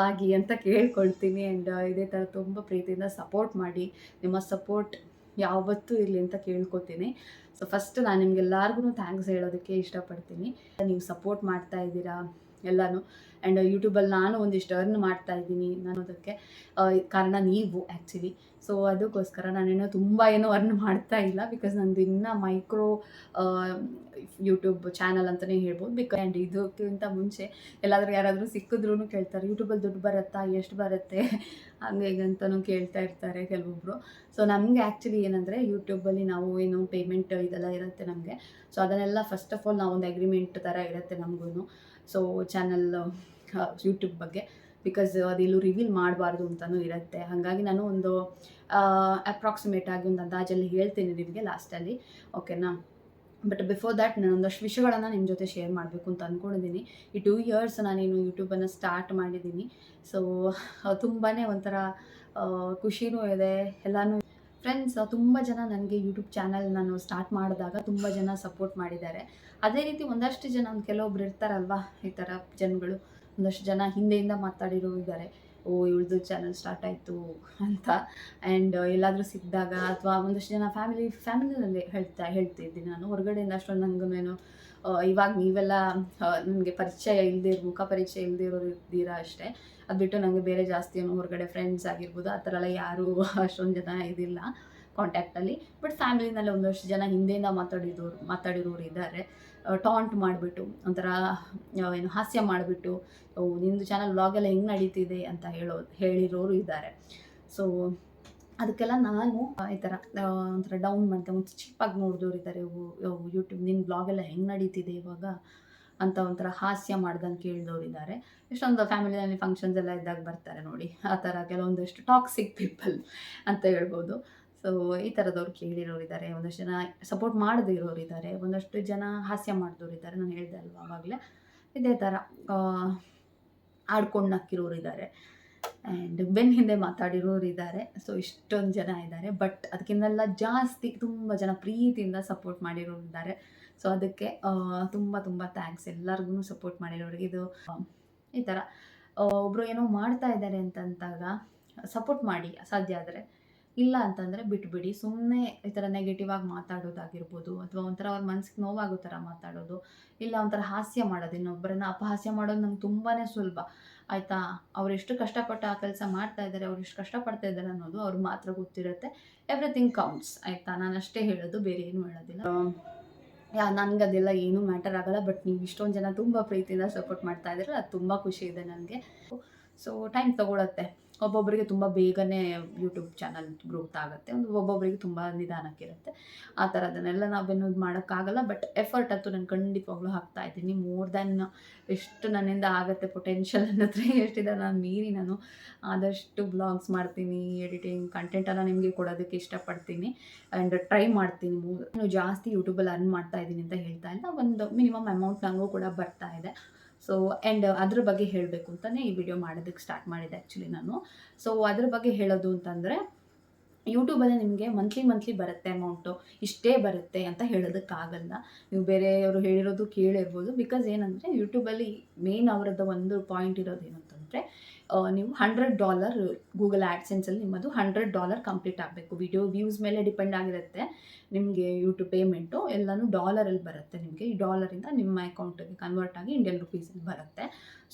ಆಗಿ ಅಂತ ಕೇಳ್ಕೊಳ್ತೀನಿ ಆ್ಯಂಡ್ ಇದೇ ಥರ ತುಂಬ ಪ್ರೀತಿಯಿಂದ ಸಪೋರ್ಟ್ ಮಾಡಿ, ನಿಮ್ಮ ಸಪೋರ್ಟ್ ಯಾವತ್ತೂ ಇರಲಿ ಅಂತ ಕೇಳ್ಕೊತೀನಿ ಸೊ ಫಸ್ಟ್ ನಾನು ನಿಮಗೆಲ್ಲರಿಗೂ ಥ್ಯಾಂಕ್ಸ್ ಹೇಳೋದಕ್ಕೆ ಇಷ್ಟಪಡ್ತೀನಿ. ನೀವು ಸಪೋರ್ಟ್ ಮಾಡ್ತಾ ಇದ್ದೀರಾ ಎಲ್ಲನೂ. ಆ್ಯಂಡ್ ಯೂಟ್ಯೂಬಲ್ಲಿ ನಾನು ಒಂದಿಷ್ಟು ಅರ್ನ್ ಮಾಡ್ತಾ ಇದ್ದೀನಿ ನಾನು ಅದಕ್ಕೆ. ಕಾರಣ ನೀವು ಆ್ಯಕ್ಚುಲಿ ಸೊ ಅದಕ್ಕೋಸ್ಕರ ನಾನೇನೋ ತುಂಬ ಏನೋ ಅರ್ನ್ ಮಾಡ್ತಾ ಇಲ್ಲ ಬಿಕಾಸ್ ನಂದು ಇನ್ನೂ ಮೈಕ್ರೋ ಯೂಟ್ಯೂಬ್ ಚಾನಲ್ ಅಂತಲೇ ಹೇಳ್ಬೋದು. ಬಿಕಾಸ್ ಆ್ಯಂಡ್ ಇದಕ್ಕಿಂತ ಮುಂಚೆ ಎಲ್ಲಾದರೂ ಯಾರಾದರೂ ಸಿಕ್ಕಿದ್ರೂ ಕೇಳ್ತಾರೆ ಯೂಟ್ಯೂಬಲ್ಲಿ ದುಡ್ಡು ಬರುತ್ತಾ, ಎಷ್ಟು ಬರುತ್ತೆ, ಹಂಗೆ ಕೇಳ್ತಾ ಇರ್ತಾರೆ ಕೆಲವೊಬ್ಬರು ಸೊ ನಮಗೆ ಆ್ಯಕ್ಚುಲಿ ಏನಂದರೆ ಯೂಟ್ಯೂಬಲ್ಲಿ ನಾವು ಏನು ಪೇಮೆಂಟ್ ಇದೆಲ್ಲ ಇರುತ್ತೆ ನಮಗೆ. ಸೊ ಅದನ್ನೆಲ್ಲ ಫಸ್ಟ್ ಆಫ್ ಆಲ್ ನಾವೊಂದು ಅಗ್ರಿಮೆಂಟ್ ಥರ ಇರುತ್ತೆ ನಮಗೂ ಸೊ ಚಾನಲ್ ಯೂಟ್ಯೂಬ್ ಬಗ್ಗೆ. ಬಿಕಾಸ್ ಅದೆಲ್ಲೂ ರಿವೀಲ್ ಮಾಡಬಾರ್ದು ಅಂತಲೂ ಇರುತ್ತೆ. ಹಾಗಾಗಿ ನಾನು ಒಂದು ಅಪ್ರಾಕ್ಸಿಮೇಟ್ ಆಗಿ ಒಂದು ಅಂದಾಜಲ್ಲಿ ಹೇಳ್ತೀನಿ ನಿಮಗೆ ಲಾಸ್ಟಲ್ಲಿ ಓಕೆನಾ ಬಟ್ ಬಿಫೋರ್ ದ್ಯಾಟ್ ನಾನು ಒಂದಷ್ಟು ವಿಷಯಗಳನ್ನು ನಿಮ್ಮ ಜೊತೆ ಶೇರ್ ಮಾಡಬೇಕು ಅಂತ ಅಂದ್ಕೊಂಡಿದ್ದೀನಿ ಈ ಟೂ ಇಯರ್ಸ್ ನಾನೇನು ಯೂಟ್ಯೂಬನ್ನು ಸ್ಟಾರ್ಟ್ ಮಾಡಿದ್ದೀನಿ ಸೊ ತುಂಬಾ ಒಂಥರ ಖುಷಿನೂ ಇದೆ. ಎಲ್ಲನೂ ಫ್ರೆಂಡ್ಸ್ ತುಂಬ ಜನ ನನಗೆ ಯೂಟ್ಯೂಬ್ ಚಾನಲ್ ನಾನು ಸ್ಟಾರ್ಟ್ ಮಾಡಿದಾಗ ತುಂಬ ಜನ ಸಪೋರ್ಟ್ ಮಾಡಿದ್ದಾರೆ. ಅದೇ ರೀತಿ ಒಂದಷ್ಟು ಜನ, ಒಂದು ಕೆಲವೊಬ್ರು ಇರ್ತಾರಲ್ವಾ, ಈ ಥರ ಜನಗಳು. ಒಂದಷ್ಟು ಜನ ಹಿಂದೆಯಿಂದ ಮಾತಾಡಿರೋ ಇದ್ದಾರೆ ಓ, ಇವಳ್ದು ಚಾನಲ್ ಸ್ಟಾರ್ಟ್ ಆಯಿತು ಅಂತ. ಆ್ಯಂಡ್ ಎಲ್ಲಾದರೂ ಸಿಕ್ಕಿದಾಗ ಅಥವಾ ಒಂದಷ್ಟು ಜನ ಫ್ಯಾಮಿಲಿ ಫ್ಯಾಮಿಲಿನಲ್ಲಿ ಹೇಳ್ತಾ ಹೇಳ್ತಿದ್ದೀನಿ ನಾನು. ಹೊರಗಡೆಯಿಂದ ಅಷ್ಟೊಂದು ನನಗೂ ಇವಾಗ ನೀವೆಲ್ಲ ನನಗೆ ಪರಿಚಯ ಇಲ್ಲದೆ ಮುಖ ಪರಿಚಯ ಇಲ್ಲದೆ ಇರೋರು ಇದ್ದೀರಾ ಅಷ್ಟೇ. ಅದು ಬಿಟ್ಟು ನನಗೆ ಬೇರೆ ಜಾಸ್ತಿ ಏನು ಹೊರಗಡೆ ಫ್ರೆಂಡ್ಸ್ ಆಗಿರ್ಬೋದು, ಆ ಥರ ಎಲ್ಲ ಯಾರು (laughs) ಅಷ್ಟೊಂದು ಜನ ಇದಿಲ್ಲ ಕಾಂಟ್ಯಾಕ್ಟಲ್ಲಿ ಬಟ್ ಫ್ಯಾಮಿಲಿನಲ್ಲಿ ಒಂದಷ್ಟು ಜನ ಹಿಂದೆಯಿಂದ ಮಾತಾಡಿದವರು ಮಾತಾಡಿರೋರು ಇದ್ದಾರೆ. ಟಾಂಟ್ ಮಾಡಿಬಿಟ್ಟು, ಒಂಥರ ಏನು ಹಾಸ್ಯ ಮಾಡಿಬಿಟ್ಟು ನಿಂದು ಚಾನಲ್ ವ್ಲಾಗೆಲ್ಲ ಹೆಂಗೆ ನಡೀತಿದೆ ಅಂತ ಹೇಳೋ, ಹೇಳಿರೋರು ಇದ್ದಾರೆ. ಸೊ ಅದಕ್ಕೆಲ್ಲ ನಾನು ಈ ಥರ ಒಂಥರ ಡೌನ್ ಮಾಡ್ತೆ ಒಂದು ಚೀಪಾಗಿ ನೋಡಿದವ್ರು ಇದ್ದಾರೆ ಯೂಟ್ಯೂಬ್ ನಿನ್ನ ಬ್ಲಾಗೆಲ್ಲ ಹೆಂಗೆ ನಡೀತಿದೆ ಇವಾಗ? ಅಂತ ಒಂಥರ ಹಾಸ್ಯ ಮಾಡ್ದಂಗೆ ಕೇಳಿದವ್ರು ಇದ್ದಾರೆ ಎಷ್ಟೊಂದು ಫ್ಯಾಮಿಲಿನಲ್ಲಿ ಫಂಕ್ಷನ್ಸ್ ಎಲ್ಲ ಇದ್ದಾಗ ಬರ್ತಾರೆ ನೋಡಿ. ಆ ಥರ ಕೆಲವೊಂದಷ್ಟು ಟಾಕ್ಸಿಕ್ ಪೀಪಲ್ ಅಂತ ಹೇಳ್ಬೋದು. ಸೊ ಈ ಥರದವ್ರು ಕೇಳಿರೋರು ಇದ್ದಾರೆ ಒಂದಷ್ಟು ಜನ ಸಪೋರ್ಟ್ ಮಾಡದೇ ಇರೋರು ಇದ್ದಾರೆ ಒಂದಷ್ಟು ಜನ ಹಾಸ್ಯ ಮಾಡಿದವ್ರು ಇದ್ದಾರೆ ನಾನು ಹೇಳಿದೆ ಅಲ್ವಾ ಆವಾಗಲೇ ಇದೇ ಥರ ಆಡ್ಕೊಂಡು ನಕ್ಕಿರೋರು ಇದ್ದಾರೆ ಆ್ಯಂಡ್ ಬೆನ್ನ ಹಿಂದೆ ಮಾತಾಡಿರೋರು ಇದ್ದಾರೆ ಸೊ ಇಷ್ಟೊಂದು ಜನ ಇದ್ದಾರೆ. ಬಟ್ ಅದಕ್ಕಿಂತೆಲ್ಲ ಜಾಸ್ತಿ ತುಂಬ ಜನ ಪ್ರೀತಿಯಿಂದ ಸಪೋರ್ಟ್ ಮಾಡಿರೋರು ಇದ್ದಾರೆ ಸೊ ಅದಕ್ಕೆ ತುಂಬ ತುಂಬ ಥ್ಯಾಂಕ್ಸ್ ಎಲ್ಲರಿಗೂ ಸಪೋರ್ಟ್ ಮಾಡಿರೋರಿಗೆ ಇದು ಈ ಥರ ಒಬ್ಬರು ಏನೋ ಮಾಡ್ತಾ ಇದ್ದಾರೆ ಅಂತಂದಾಗ ಸಪೋರ್ಟ್ ಮಾಡಿ ಸಾಧ್ಯ ಆದರೆ. ಇಲ್ಲ ಅಂತಂದರೆ ಬಿಟ್ಬಿಡಿ. ಸುಮ್ಮನೆ ಈ ಥರ ನೆಗೆಟಿವ್ ಆಗಿ ಮಾತಾಡೋದಾಗಿರ್ಬೋದು, ಅಥವಾ ಒಂಥರ ಅವ್ರ ಮನ್ಸಿಗೆ ನೋವಾಗೋ ಥರ ಮಾತಾಡೋದು, ಇಲ್ಲ ಒಂಥರ ಹಾಸ್ಯ ಮಾಡೋದು ಇನ್ನೊಬ್ಬರನ್ನ ಅಪಹಾಸ್ಯ ಮಾಡೋದು ನಂಗೆ ತುಂಬಾ ಸುಲಭ. ಆಯಿತಾ? ಅವ್ರು ಎಷ್ಟು ಕಷ್ಟಪಟ್ಟು ಆ ಕೆಲಸ ಮಾಡ್ತಾ ಇದ್ದಾರೆ, ಅವ್ರು ಎಷ್ಟು ಕಷ್ಟಪಡ್ತಾ ಇದ್ದಾರೆ ಅನ್ನೋದು ಅವ್ರಿಗೆ ಮಾತ್ರ ಗೊತ್ತಿರುತ್ತೆ. ಎವ್ರಿಥಿಂಗ್ ಕೌಂಟ್ಸ್ ಆಯಿತಾ? ನಾನು ಅಷ್ಟೇ ಹೇಳೋದು, ಬೇರೆ ಏನು ಹೇಳೋದಿಲ್ಲ. ಯಾ ನನಗೆ ಅದೆಲ್ಲ ಏನೂ ಮ್ಯಾಟರ್ ಆಗಲ್ಲ, ಬಟ್ ನೀವು ಇಷ್ಟೊಂದು ಜನ ತುಂಬ ಪ್ರೀತಿಯಿಂದ ಸಪೋರ್ಟ್ ಮಾಡ್ತಾ ಇದ್ದೀರ ಅದು ತುಂಬ ಖುಷಿ ಇದೆ ನನಗೆ. ಸೊ ಟೈಮ್ ತೊಗೊಳತ್ತೆ. ಒಬ್ಬೊಬ್ಬರಿಗೆ ತುಂಬ ಬೇಗನೆ ಯೂಟ್ಯೂಬ್ ಚಾನಲ್ ಗ್ರೋತ್ ಆಗುತ್ತೆ. ಒಂದು ಒಬ್ಬೊಬ್ಬರಿಗೆ ತುಂಬ ನಿಧಾನಕ್ಕಿರುತ್ತೆ ಆ ಥರ ಅದನ್ನೆಲ್ಲ ನಾವೇನು ಇದು ಮಾಡೋಕ್ಕಾಗಲ್ಲ ಬಟ್ ಎಫರ್ಟ್ ಅಂತೂ ನಾನು ಖಂಡಿತವಾಗ್ಲೂ ಹಾಕ್ತಾ ಇದ್ದೀನಿ. ಮೋರ್ ದ್ಯಾನ್ ಎಷ್ಟು ನನ್ನಿಂದ ಆಗುತ್ತೆ ಪೊಟೆನ್ಷಿಯಲ್ ನನ್ನ ಹತ್ರ ಎಷ್ಟಿದೆ ನಾನು ಮೀರಿ ನಾನು ಆದಷ್ಟು ಬ್ಲಾಗ್ಸ್ ಮಾಡ್ತೀನಿ ಎಡಿಟಿಂಗ್ ಕಂಟೆಂಟೆಲ್ಲ ನಿಮಗೆ ಕೊಡೋದಕ್ಕೆ ಇಷ್ಟಪಡ್ತೀನಿ ಆ್ಯಂಡ್ ಟ್ರೈ ಮಾಡ್ತೀನಿ. ನಾನು ಜಾಸ್ತಿ ಯೂಟ್ಯೂಬಲ್ಲಿ ಅರ್ನ್ ಮಾಡ್ತಾ ಇದ್ದೀನಿ ಅಂತ ಹೇಳ್ತಾ ಇಲ್ಲ. ಒಂದು ಮಿನಿಮಮ್ ಅಮೌಂಟ್ ನನಗೂ ಕೂಡ ಬರ್ತಾ ಇದೆ. ಸೊ ಆ್ಯಂಡ್ ಅದ್ರ ಬಗ್ಗೆ ಹೇಳಬೇಕು ಅಂತಲೇ ಈ ವಿಡಿಯೋ ಮಾಡೋದಕ್ಕೆ ಸ್ಟಾರ್ಟ್ ಮಾಡಿದೆ ಆ್ಯಕ್ಚುಲಿ ನಾನು. ಸೊ ಅದ್ರ ಬಗ್ಗೆ ಹೇಳೋದು ಅಂತಂದರೆ ಯೂಟ್ಯೂಬಲ್ಲಿ ನಿಮಗೆ ಮಂತ್ಲಿ ಮಂತ್ಲಿ ಬರುತ್ತೆ ಅಮೌಂಟು ಇಷ್ಟೇ ಬರುತ್ತೆ ಅಂತ ಹೇಳೋದಕ್ಕಾಗಲ್ಲ. ನೀವು ಬೇರೆಯವರು ಹೇಳಿರೋದು ಕೇಳಿರ್ಬೋದು. ಬಿಕಾಸ್ ಏನಂದರೆ ಯೂಟ್ಯೂಬಲ್ಲಿ ಮೇನ್ ಅವರದ್ದು ಒಂದು ಪಾಯಿಂಟ್ ಇರೋದು ಏನು ಅಂತಂದರೆ ನೀವು ಹಂಡ್ರೆಡ್ ಡಾಲರ್ ಗೂಗಲ್ ಆ್ಯಡ್ಸೆನ್ಸಲ್ಲಿ ನಿಮ್ಮದು ಹಂಡ್ರೆಡ್ ಡಾಲರ್ ಕಂಪ್ಲೀಟ್ ಆಗಬೇಕು. ವಿಡಿಯೋ ವ್ಯೂಸ್ ಮೇಲೆ ಡಿಪೆಂಡ್ ಆಗಿರುತ್ತೆ, ನಿಮಗೆ ಯೂಟ್ಯೂಬ್ ಪೇಮೆಂಟು ಎಲ್ಲನೂ ಡಾಲರಲ್ಲಿ ಬರುತ್ತೆ ನಿಮಗೆ. ಈ ಡಾಲರಿಂದ ನಿಮ್ಮ ಅಕೌಂಟಿಗೆ ಕನ್ವರ್ಟ್ ಆಗಿ ಇಂಡಿಯನ್ ರುಪೀಸಲ್ಲಿ ಬರುತ್ತೆ.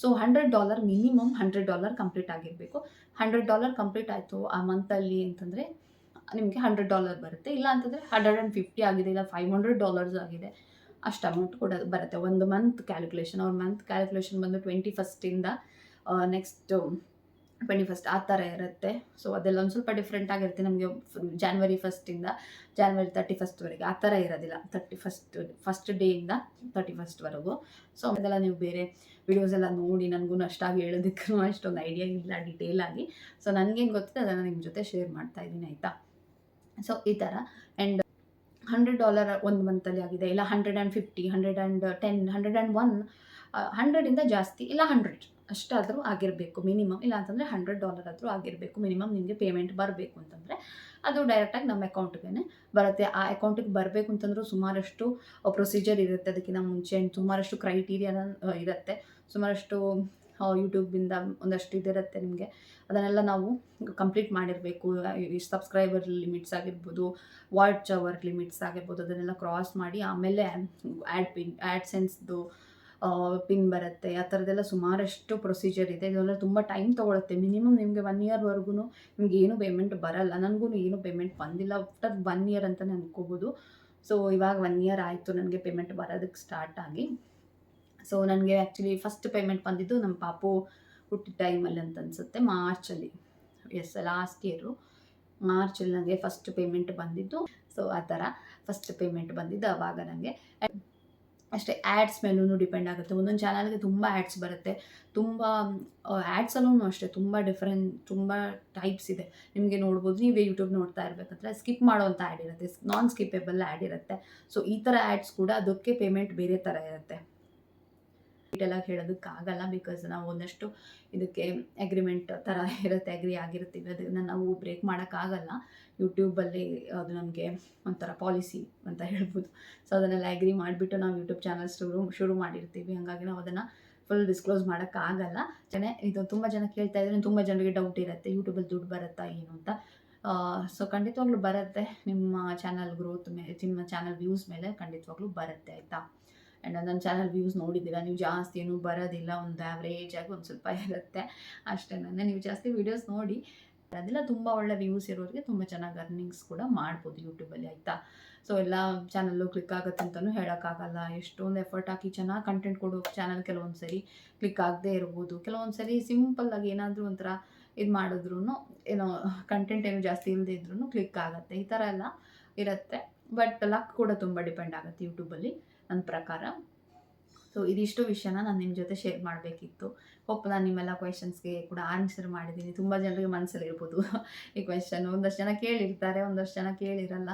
So hundred dollar minimum hundred dollar complete ಆಗಿರಬೇಕು. ಹಂಡ್ರೆಡ್ ಡಾಲರ್ ಕಂಪ್ಲೀಟ್ ಆಯಿತು ಆ ಮಂತಲ್ಲಿ ಅಂತಂದರೆ, ನಿಮಗೆ ಹಂಡ್ರೆಡ್ ಡಾಲರ್ ಬರುತ್ತೆ. ಇಲ್ಲ ಅಂತಂದರೆ ಹಂಡ್ರೆಡ್ ಆ್ಯಂಡ್ ಫಿಫ್ಟಿ ಆಗಿದೆ, ಇಲ್ಲ ಫೈವ್ ಹಂಡ್ರೆಡ್ ಡಾಲರ್ಸ್ ಆಗಿದೆ. ಅಷ್ಟು ಅಮೌಂಟ್ ಕೂಡ ಬರುತ್ತೆ. ಒಂದು ಮಂತ್ ಕ್ಯಾಲ್ಕುಲೇಷನ್ ಅವ್ರ ಮಂತ್ ಕ್ಯಾಲ್ಕುಲೇಷನ್ ಬಂದು ಟ್ವೆಂಟಿ ಫಸ್ಟಿಂದ ನೆಕ್ಸ್ಟ್ ಟ್ವೆಂಟಿ ಫಸ್ಟ್ ಆ ಥರ ಇರುತ್ತೆ. ಸೊ ಅದೆಲ್ಲ ಒಂದು ಸ್ವಲ್ಪ ಡಿಫ್ರೆಂಟ್ ಆಗಿರುತ್ತೆ. ನಮಗೆ ಜಾನ್ವರಿ ಫಸ್ಟಿಂದ ಜಾನ್ವರಿ ತರ್ಟಿ ಫಸ್ಟ್ವರೆಗೆ ಆ ಥರ ಇರೋದಿಲ್ಲ. ತರ್ಟಿ ಫಸ್ಟ್ ಫಸ್ಟ್ ಡೇಯಿಂದ ತರ್ಟಿ ಫಸ್ಟ್ವರೆಗೂ ಸೊ ಅದೆಲ್ಲ ನೀವು ಬೇರೆ ವಿಡಿಯೋಸ್ ಎಲ್ಲ ನೋಡಿ ನನಗೂ ಅಷ್ಟಾಗಿ ಹೇಳೋದಕ್ಕೂ (laughs) ಅಷ್ಟೊಂದು ಐಡಿಯಾ ಇಲ್ಲ ಡೀಟೇಲ್ ಆಗಿ. ಸೊ ನನಗೇನು ಗೊತ್ತಿದೆ ಅದನ್ನು ನಿಮ್ಮ ಜೊತೆ ಶೇರ್ ಮಾಡ್ತಾ ಇದ್ದೀನಿ, ಆಯಿತಾ? ಸೊ ಈ ಥರ ಆ್ಯಂಡ್ ಹಂಡ್ರೆಡ್ ಡಾಲರ್ ಒಂದು ಮಂತಲ್ಲಿ ಆಗಿದೆ. ಇಲ್ಲ hundred and fifty hundred and ten hundred and one ಹಂಡ್ರೆಡಿಂದ ಜಾಸ್ತಿ, ಇಲ್ಲ ಹಂಡ್ರೆಡ್ ಅಷ್ಟಾದರೂ ಆಗಿರಬೇಕು. ಮಿನಿಮಮ್ ಇಲ್ಲ ಅಂತಂದರೆ ಹಂಡ್ರೆಡ್ ಡಾಲರ್ ಆದರೂ ಆಗಿರಬೇಕು. ಮಿನಿಮಮ್ ನಿಮಗೆ ಪೇಮೆಂಟ್ ಬರಬೇಕು ಅಂತಂದರೆ ಅದು ಡೈರೆಕ್ಟಾಗಿ ನಮ್ಮ ಅಕೌಂಟ್ಗೆ ಬರುತ್ತೆ. ಆ ಅಕೌಂಟಿಗೆ ಬರಬೇಕು ಅಂತಂದರೂ ಸುಮಾರಷ್ಟು ಪ್ರೊಸೀಜರ್ ಇರುತ್ತೆ. ಅದಕ್ಕಿಂತ ಮುಂಚೆ ಸುಮಾರಷ್ಟು ಕ್ರೈಟೀರಿಯಾನ ಇರುತ್ತೆ. ಸುಮಾರಷ್ಟು ಯೂಟ್ಯೂಬಿಂದ ಒಂದಷ್ಟು ಇದಿರುತ್ತೆ ನಿಮಗೆ. ಅದನ್ನೆಲ್ಲ ನಾವು ಕಂಪ್ಲೀಟ್ ಮಾಡಿರಬೇಕು. ಸಬ್ಸ್ಕ್ರೈಬರ್ ಲಿಮಿಟ್ಸ್ ಆಗಿರ್ಬೋದು ವಾಚ್ ಅವರ್ ಲಿಮಿಟ್ಸ್ ಆಗಿರ್ಬೋದು, ಅದನ್ನೆಲ್ಲ ಕ್ರಾಸ್ ಮಾಡಿ ಆಮೇಲೆ ಆ್ಯಡ್ ಪಿನ್ ಆ್ಯಡ್ ಸೆನ್ಸ್ದು ಪಿನ್ ಬರುತ್ತೆ, ಆ ಥರದ್ದೆಲ್ಲ ಸುಮಾರಷ್ಟು ಪ್ರೊಸೀಜರ್ ಇದೆ. ಇದೆಲ್ಲ ತುಂಬ ಟೈಮ್ ತೊಗೊಳುತ್ತೆ. ಮಿನಿಮಮ್ ನಿಮಗೆ ಒನ್ ಇಯರ್ವರೆಗೂ ನಿಮ್ಗೆ ಏನು ಪೇಮೆಂಟ್ ಬರಲ್ಲ. ನನಗೂ ಏನು ಪೇಮೆಂಟ್ ಬಂದಿಲ್ಲ. ಆಫ್ಟರ್ ಒನ್ ಇಯರ್ ಅಂತಲೇ ಅನ್ಕೋಬೋದು. ಸೊ ಇವಾಗ ಒನ್ ಇಯರ್ ಆಯಿತು ನನಗೆ ಪೇಮೆಂಟ್ ಬರೋದಕ್ಕೆ ಸ್ಟಾರ್ಟ್ ಆಗಿ. ಸೊ ನನಗೆ ಆ್ಯಕ್ಚುಲಿ ಫಸ್ಟ್ ಪೇಮೆಂಟ್ ಬಂದಿದ್ದು ನಮ್ಮ ಪಾಪು ಹುಟ್ಟಿದ ಟೈಮಲ್ಲಿ ಅಂತ ಅನಿಸುತ್ತೆ. ಮಾರ್ಚಲ್ಲಿ ಎಸ್ ಲಾಸ್ಟ್ ಇಯರು ಮಾರ್ಚಲ್ಲಿ ನನಗೆ ಫಸ್ಟ್ ಪೇಮೆಂಟ್ ಬಂದಿದ್ದು. ಸೊ ಆ ಥರ ಫಸ್ಟ್ ಪೇಮೆಂಟ್ ಬಂದಿದ್ದು ಅವಾಗ ನನಗೆ ಅಷ್ಟೇ ಆ್ಯಡ್ಸ್ ಮೇಲೂ ಡಿಪೆಂಡ್ ಆಗುತ್ತೆ. ಒಂದೊಂದು ಚಾನಲ್ಗೆ ತುಂಬ ಆ್ಯಡ್ಸ್ ಬರುತ್ತೆ. ತುಂಬ ಆ್ಯಡ್ಸಲ್ಲೂ ಅಷ್ಟೇ ತುಂಬ ಡಿಫ್ರೆಂಟ್ ತುಂಬ ಟೈಪ್ಸ್ ಇದೆ. ನಿಮಗೆ ನೋಡ್ಬೋದು, ನೀವೇ ಯೂಟ್ಯೂಬ್ ನೋಡ್ತಾ ಇರಬೇಕಂದ್ರೆ ಸ್ಕಿಪ್ ಮಾಡೋವಂಥ ಆ್ಯಡ್ ಇರುತ್ತೆ. ನಾನ್ ಸ್ಕಿಪ್ಪೇಬಲ್ ಆ್ಯಡ್ ಇರುತ್ತೆ. ಸೊ ಈ ಥರ ಆ್ಯಡ್ಸ್ ಕೂಡ ಅದಕ್ಕೆ ಪೇಮೆಂಟ್ ಬೇರೆ ಥರ ಇರುತ್ತೆ. ಡೀಟೇಲಾಗಿ ಹೇಳೋದಕ್ಕಾಗಲ್ಲ ಬಿಕಾಸ್ ನಾವು ಒಂದಷ್ಟು ಇದಕ್ಕೆ ಅಗ್ರಿಮೆಂಟ್ ಥರ ಇರುತ್ತೆ ಅಗ್ರಿ ಆಗಿರ್ತೀವಿ ಅದನ್ನು ನಾವು ಬ್ರೇಕ್ ಮಾಡೋಕ್ಕಾಗಲ್ಲ. ಯೂಟ್ಯೂಬಲ್ಲಿ ಅದು ನಮಗೆ ಒಂಥರ ಪಾಲಿಸಿ ಅಂತ ಹೇಳ್ಬೋದು. ಸೊ ಅದನ್ನೆಲ್ಲ ಅಗ್ರಿ ಮಾಡಿಬಿಟ್ಟು ನಾವು ಯೂಟ್ಯೂಬ್ ಚಾನಲ್ ಶುರು ಶುರು ಮಾಡಿರ್ತೀವಿ. ಹಾಗಾಗಿ ನಾವು ಅದನ್ನು ಫುಲ್ ಡಿಸ್ಕ್ಲೋಸ್ ಮಾಡೋಕ್ಕಾಗಲ್ಲ. ಜನ ಇದು ತುಂಬ ಜನ ಕೇಳ್ತಾ ಇದ್ರೆ ತುಂಬ ಜನರಿಗೆ ಡೌಟ್ ಇರುತ್ತೆ. ಯೂಟ್ಯೂಬಲ್ಲಿ ದುಡ್ಡು ಬರುತ್ತಾ ಏನು ಅಂತ. ಸೊ ಖಂಡಿತವಾಗ್ಲೂ ಬರುತ್ತೆ. ನಿಮ್ಮ ಚಾನಲ್ ಗ್ರೋತ್ ಮೇಲೆ ನಿಮ್ಮ ಚಾನಲ್ ವ್ಯೂಸ್ ಮೇಲೆ ಖಂಡಿತವಾಗ್ಲೂ ಬರುತ್ತೆ, ಆಯಿತಾ? ಆ್ಯಂಡ್ ನನ್ನ ಚಾನಲ್ ವ್ಯೂಸ್ ನೋಡಿದ್ದೀರಾ? ನೀವು ಜಾಸ್ತಿ ಏನು ಬರೋದಿಲ್ಲ, ಒಂದು ಆ್ಯಾವ್ರೇಜ್ ಆಗಿ ಒಂದು ಸ್ವಲ್ಪ ಇರುತ್ತೆ. ಅಷ್ಟೇ ನೀವು ಜಾಸ್ತಿ ವೀಡಿಯೋಸ್ ನೋಡಿ ಅದೆಲ್ಲ ತುಂಬ ಒಳ್ಳೆ ವ್ಯೂಸ್ ಇರೋರಿಗೆ ತುಂಬ ಚೆನ್ನಾಗಿ ಅರ್ನಿಂಗ್ಸ್ ಕೂಡ ಮಾಡ್ಬೋದು ಯೂಟ್ಯೂಬಲ್ಲಿ ಆಯಿತಾ? ಸೊ ಎಲ್ಲ ಚಾನಲ್ಲು ಕ್ಲಿಕ್ ಆಗುತ್ತೆ ಅಂತಲೂ ಹೇಳೋಕ್ಕಾಗಲ್ಲ. ಎಷ್ಟೊಂದು ಎಫರ್ಟ್ ಹಾಕಿ ಚೆನ್ನಾಗಿ ಕಂಟೆಂಟ್ ಕೊಡೋ ಚಾನಲ್ ಕೆಲವೊಂದು ಸರಿ ಕ್ಲಿಕ್ ಆಗದೆ ಇರ್ಬೋದು. ಕೆಲವೊಂದು ಸರಿ ಸಿಂಪಲ್ಲಾಗಿ ಏನಾದರೂ ಒಂಥರ ಇದು ಮಾಡಿದ್ರು ಏನೋ ಕಂಟೆಂಟ್ ಏನು ಜಾಸ್ತಿ ಇಲ್ಲದೆ ಇದ್ರೂ ಕ್ಲಿಕ್ ಆಗುತ್ತೆ. ಈ ಥರ ಎಲ್ಲ ಇರುತ್ತೆ. ಬಟ್ ಲಕ್ ಕೂಡ ತುಂಬ ಡಿಪೆಂಡ್ ಆಗುತ್ತೆ ಯೂಟ್ಯೂಬಲ್ಲಿ ನನ್ನ ಪ್ರಕಾರ. ಸೊ ಇದಿಷ್ಟು ವಿಷಯನ ನಾನು ನಿಮ್ಮ ಜೊತೆ ಶೇರ್ ಮಾಡಬೇಕಿತ್ತು. ಹೋಪ್ ನಾನು ನಿಮ್ಮೆಲ್ಲ ಕ್ವೆಶನ್ಸ್ಗೆ ಕೂಡ ಆನ್ಸರ್ ಮಾಡಿದ್ದೀನಿ. ತುಂಬ ಜನರಿಗೆ ಮನಸ್ಸಲ್ಲಿ ಇರ್ಬೋದು ಈ ಕ್ವೆಶನ್ ಒಂದಷ್ಟು ಜನ ಕೇಳಿರ್ತಾರೆ, ಒಂದಷ್ಟು ಜನ ಕೇಳಿರಲ್ಲ.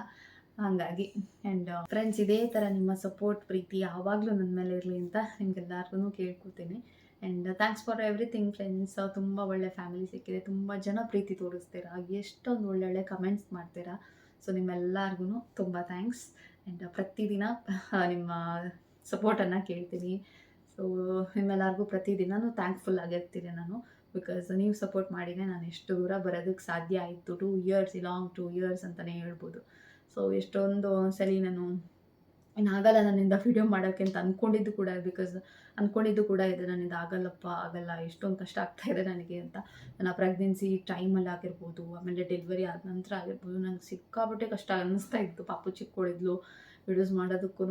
ಹಾಗಾಗಿ ಆ್ಯಂಡ್ ಫ್ರೆಂಡ್ಸ್ ಇದೇ ಥರ ನಿಮ್ಮ ಸಪೋರ್ಟ್ ಪ್ರೀತಿ ಯಾವಾಗಲೂ ನನ್ನ ಮೇಲೆ ಇರಲಿ ಅಂತ ನಿಮ್ಗೆಲ್ಲರಿಗೂ ಕೇಳ್ಕೊತೀನಿ and thanks for everything friends ತುಂಬ ಒಳ್ಳೆ ಫ್ಯಾಮಿಲಿ ಸಿಕ್ಕಿದೆ. ತುಂಬ ಜನ ಪ್ರೀತಿ ತೋರಿಸ್ತೀರಾ? ಎಷ್ಟೊಂದು ಒಳ್ಳೊಳ್ಳೆ ಕಮೆಂಟ್ಸ್ ಮಾಡ್ತೀರಾ? ಸೊ ನಿಮ್ಮೆಲ್ಲರಿಗೂ ತುಂಬ ಥ್ಯಾಂಕ್ಸ್ ಆ್ಯಂಡ್ ಪ್ರತಿದಿನ, (laughs) ನಿಮ್ಮ ಸಪೋರ್ಟನ್ನು ಕೇಳ್ತೀನಿ. ಸೊ ನಿಮ್ಮೆಲ್ಲರಿಗೂ ಪ್ರತಿದಿನವೂ ಥ್ಯಾಂಕ್ಫುಲ್ ಆಗಿರ್ತೀನಿ ನಾನು. ಬಿಕಾಸ್ ನೀವು ಸಪೋರ್ಟ್ ಮಾಡಿನೇ ನಾನು ಎಷ್ಟು ದೂರ ಬರೋದಕ್ಕೆ ಸಾಧ್ಯ ಆಯಿತು. Two years long two years ಅಂತಲೇ ಹೇಳ್ಬೋದು. ಸೊ ಎಷ್ಟೊಂದು ಸಲ ನಾನು ಇನ್ನಾಗಲ್ಲ ನನ್ನಿಂದ ವಿಡಿಯೋ ಮಾಡೋಕ್ಕೆ ಅಂತ ಅಂದ್ಕೊಂಡಿದ್ದು ಕೂಡ ಬಿಕಾಸ್ ಅಂದ್ಕೊಂಡಿದ್ದು ಕೂಡ ಇದೆ ನನ್ನಿಂದ ಆಗಲ್ಲಪ್ಪ, ಆಗಲ್ಲ, ಎಷ್ಟೊಂದು ಕಷ್ಟ ಆಗ್ತಾ ಇದೆ ನನಗೆ ಅಂತ. ನನ್ನ ಪ್ರೆಗ್ನೆನ್ಸಿ ಟೈಮಲ್ಲಿ ಆಗಿರ್ಬೋದು, ಆಮೇಲೆ ಡೆಲಿವರಿ ಆದ ನಂತರ ಆಗಿರ್ಬೋದು, ನಂಗೆ ಸಿಕ್ಕಾಪಟ್ಟೆ ಕಷ್ಟ ಅನ್ನಿಸ್ತಾ ಇತ್ತು. ಪಾಪು ಚಿಕ್ಕೊಳಿದ್ಲು ವಿಡಿಯೋಸ್ ಮಾಡೋದಕ್ಕೂ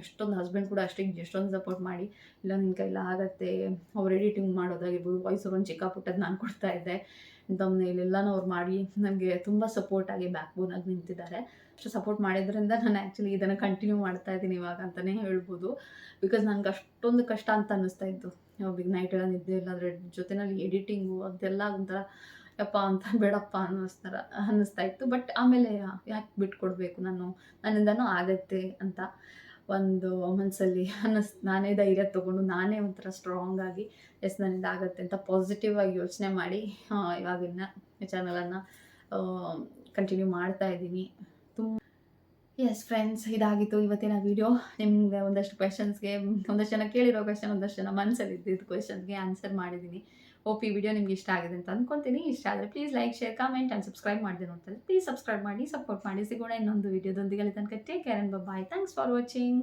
ಎಷ್ಟೊಂದು ಹಸ್ಬೆಂಡ್ ಕೂಡ ಅಷ್ಟೇ ಎಷ್ಟೊಂದು ಸಪೋರ್ಟ್ ಮಾಡಿ, ಇಲ್ಲ ನಿನ್ನ ಕೈಲ ಆಗತ್ತೆ, ಅವ್ರು ಎಡಿಟಿಂಗ್ ಮಾಡೋದಾಗಿರ್ಬೋದು ವಾಯ್ಸ್ ಒಂದು ಚಿಕ್ಕ ಪುಟ್ಟದ್ದು ನಾನು ಕೊಡ್ತಾ ಇದ್ದೆ. ತಮ್ಮನೇಲೆಲ್ಲನೂ ಅವ್ರು ಮಾಡಿ ನನಗೆ ತುಂಬ ಸಪೋರ್ಟಾಗಿ ಬ್ಯಾಕ್ ಬೋನಾಗಿ ನಿಂತಿದ್ದಾರೆ. ಅಷ್ಟು ಸಪೋರ್ಟ್ ಮಾಡಿದ್ರಿಂದ ನಾನು ಆ್ಯಕ್ಚುಲಿ ಇದನ್ನು ಕಂಟಿನ್ಯೂ ಮಾಡ್ತಾ ಇದ್ದೀನಿ ಇವಾಗ ಅಂತಲೇ ಹೇಳ್ಬೋದು. ಬಿಕಾಸ್ ನನಗೆ ಅಷ್ಟೊಂದು ಕಷ್ಟ ಅಂತ ಅನ್ನಿಸ್ತಾ ಇತ್ತು. ಬಿಗ್ ನೈಟ್ ಎಲ್ಲ ನಿದ್ದೆ ಇಲ್ಲ ಅದ್ರ ಜೊತೆನಲ್ಲಿ ಎಡಿಟಿಂಗು ಅದೆಲ್ಲ ಒಂಥರ, ಯಪ್ಪ ಅಂತ ಬೇಡಪ್ಪ ಅನ್ನಿಸ್ತಾರ, ಅನ್ನಿಸ್ತಾ ಇತ್ತು. ಬಟ್ ಆಮೇಲೆ ಯಾಕೆ ಬಿಟ್ಕೊಡ್ಬೇಕು ನಾನು? ನನ್ನಿಂದನೂ ಆಗತ್ತೆ ಅಂತ ಒಂದು ಮನಸ್ಸಲ್ಲಿ ಅನ್ನಿಸ್, ನಾನೇ ಧೈರ್ಯ ತೊಗೊಂಡು ನಾನೇ ಒಂಥರ ಸ್ಟ್ರಾಂಗ್ ಆಗಿ ಎಸ್ ನನ್ನಿಂದ ಆಗತ್ತೆ ಅಂತ ಪಾಸಿಟಿವ್ ಆಗಿ ಯೋಚನೆ ಮಾಡಿ ಇವಾಗಿನ ಚಾನಲನ್ನು ಕಂಟಿನ್ಯೂ ಮಾಡ್ತಾ ಇದ್ದೀನಿ. ಎಸ್ ಫ್ರೆಂಡ್ಸ್ ಇದಾಗಿತ್ತು ಇವತ್ತಿನ ವಿಡಿಯೋ ನಿಮ್ಗೆ ಒಂದಷ್ಟು ಕ್ವೆಶನ್ಸ್ಗೆ ಒಂದಷ್ಟು ಜನ ಕೇಳಿರೋ ಕ್ವೆಶನ್ ಒಂದಷ್ಟು ಜನ ಮನಸ್ಸಲ್ಲಿ ಇದ್ದಿದ್ದು ಕ್ವೆಶನ್ಗೆ ಆನ್ಸರ್ ಮಾಡಿದ್ದೀನಿ ಹೋಪ್ ಈ ವಿಡಿಯೋ ನಿಮ್ಗೆ ಇಷ್ಟ ಆಗಿದೆ ಅಂತ ಅಂದ್ಕೊತೀನಿ ಇಷ್ಟ ಆದರೆ please like share comment and subscribe ಮಾಡಿದೆ ನೋಡ್ತಾರೆ ಪ್ಲೀಸ್ ಸಬ್ಸ್ಕ್ರೈಬ್ ಮಾಡಿ ಸಪೋರ್ಟ್ ಮಾಡಿ. ಸಿಗೋಣ ಇನ್ನೊಂದು ವಿಡಿಯೋದೊಂದಿಗೆ ಅಲ್ಲಿ ತನಕ. Take care and bye thanks for watching